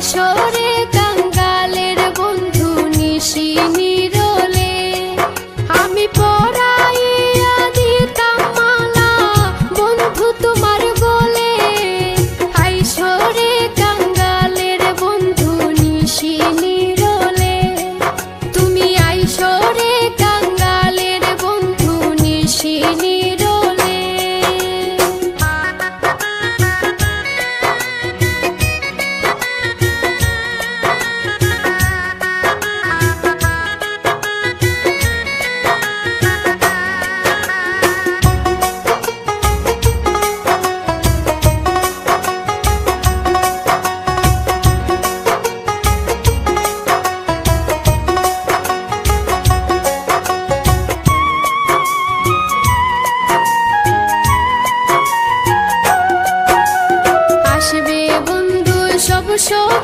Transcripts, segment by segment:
deixou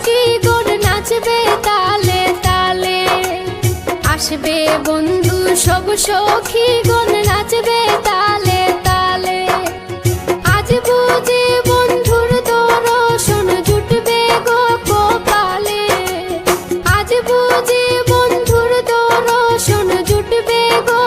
কি গোর নাচবে তালে আসবে বন্ধু সব সখী নাচবে তালে আজ বুঝে বন্ধুর জুটবে গো আজ বন্ধুর জুটবে গো